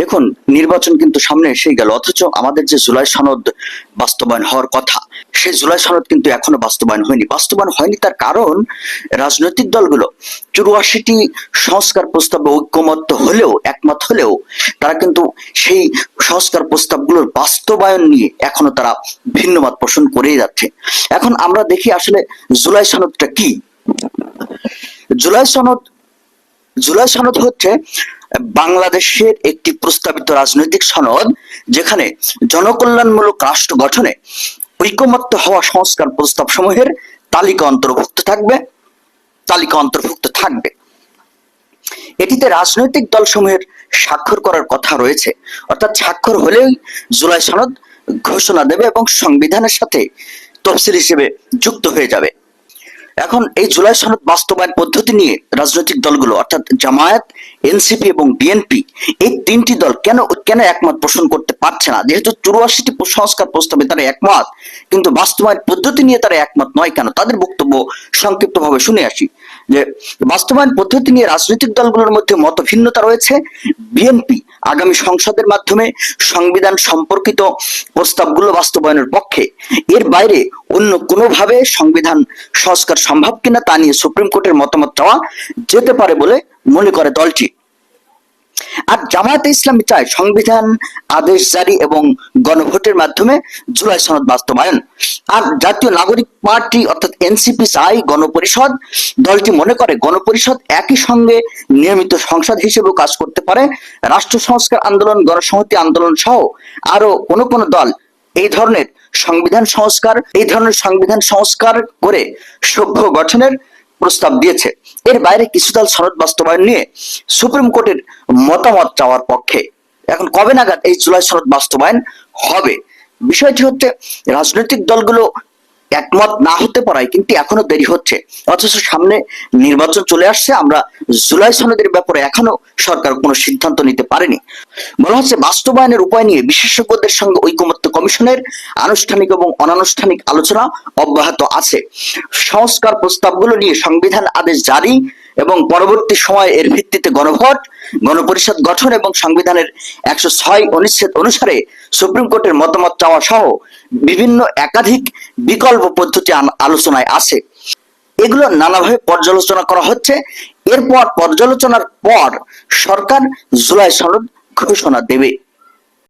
দেখুন, নির্বাচন কিন্তু সামনে এসেই গেল, অথচ আমাদের যে জুলাই সনদ বাস্তবায়ন হওয়ার কথা, সেই জুলাই সনদ কিন্তু এখনও বাস্তবায়ন হয়নি। বাস্তবায়ন হয়নি তার কারণ, রাজনৈতিক দলগুলো চুরাশিটি সংস্কার প্রস্তাবে ঐক্যমত্য হলেও, একমত হলেও, তারা কিন্তু সেই সংস্কার প্রস্তাবগুলোর বাস্তবায়ন নিয়ে এখনও তারা ভিন্নমত পোষণ করেই যাচ্ছে। এখন আমরা দেখি আসলে জুলাই সনদটা কি? জুলাই সনদ জুলাই সনদ হচ্ছে বাংলাদেশের একটি প্রস্তাবিত রাজনৈতিক সনদ, যেখানে জনকল্যাণমূলক রাষ্ট্র গঠনে ঐকমত্য হওয়া সংস্কার প্রস্তাব সমূহের তালিকা অন্তর্ভুক্ত থাকবে, তালিকা অন্তর্ভুক্ত থাকবে। এটিতে রাজনৈতিক দলসমূহের স্বাক্ষর করার কথা রয়েছে। অর্থাৎ স্বাক্ষর হলেই জুলাই সনদ ঘোষণা দেবে এবং সংবিধানের সাথে তফসিল হিসেবে যুক্ত হয়ে যাবে। এখন এই জুলাই সনদ বাস্তবায়ন পদ্ধতি নিয়ে রাজনৈতিক দলগুলো, অর্থাৎ জামায়াত, এনসিপি এবং বিএনপি, এই তিনটি দল কেন কেন একমত পোষণ করতে পারছে না? যেহেতু চুরাশিটি সংস্কার প্রস্তাবে তারা একমত, কিন্তু বাস্তবায়ন পদ্ধতি নিয়ে তারা একমত নয় কেন? তাদের বক্তব্য সংক্ষিপ্তভাবে শুনে আসি। যে বাস্তবায়ন পদ্ধতি নিয়ে রাজনৈতিক দলগুলোর মধ্যে মত ভিন্নতা রয়েছে। বিএনপি আগামী সংসদের মাধ্যমে সংবিধান সম্পর্কিত প্রস্তাবগুলো বাস্তবায়নের পক্ষে। এর বাইরে অন্য কোনোভাবে সংবিধান সংস্কার সম্ভব কিনা তা নিয়ে সুপ্রিম কোর্টের মতামত চাওয়া যেতে পারে বলে মনে করে দলটি। আর জামায়াতে ইসলামী চায় সংবিধান, আদেশ জারি এবং গণভোটের মাধ্যমে জুলাই সনদ বাস্তবায়ন। আর জাতীয় নাগরিক পার্টি অর্থাৎ এনসিপি চায় গণপরিষদ। দলটি মনে করে গণপরিষদ একই সঙ্গে নিয়মিত সংসদ হিসেবেও কাজ করতে পারে। রাষ্ট্র সংস্কার আন্দোলন, গণসংহতি আন্দোলন সহ আরও কোন কোন দল এই ধরনের সংবিধান সংস্কার, এই ধরনের সংবিধান সংস্কার করে সভ্য গঠনের প্রস্তাব দিয়েছে। এর বাইরে কিছু দল সনদ বাস্তবায়ন নিয়ে সুপ্রিম কোর্টের মতামত চাওয়ার পক্ষে। এখন কবে নাগাদ এই জুলাই সনদ বাস্তবায়ন হবে? বিষয়টি হচ্ছে রাজনৈতিক দলগুলো একমত না হতে পারায় কিন্তু এখনও দেরি হচ্ছে। অথচ সামনে নির্বাচন চলে আসছে, আমরা জুলাই সনদের ব্যাপারে এখনও সরকার কোনো সিদ্ধান্ত নিতে পারেনি। বলা হচ্ছে বাস্তবায়নের উপায় নিয়ে বিশেষজ্ঞদের সঙ্গে ঐকমত্য কমিশনের আনুষ্ঠানিক এবং অনানুষ্ঠানিক আলোচনা অব্যাহত আছে। সংস্কার প্রস্তাবগুলো নিয়ে সংবিধান আদেশ জারি এবং পরবর্তী সময়ে এর ভিত্তিতে গণভোট, গণপরিষদ গঠন এবং সংবিধানের একশো ছয় অনুচ্ছেদ অনুসারে সুপ্রিম কোর্টের মতামত চাওয়া সহ বিভিন্ন একাধিক বিকল্প পদ্ধতি আলোচনায় আছে। এগুলো নানাভাবে পর্যালোচনা করা হচ্ছে। এরপর পর্যালোচনার পর সরকার জুলাই সনদ ঘোষণা দেবে।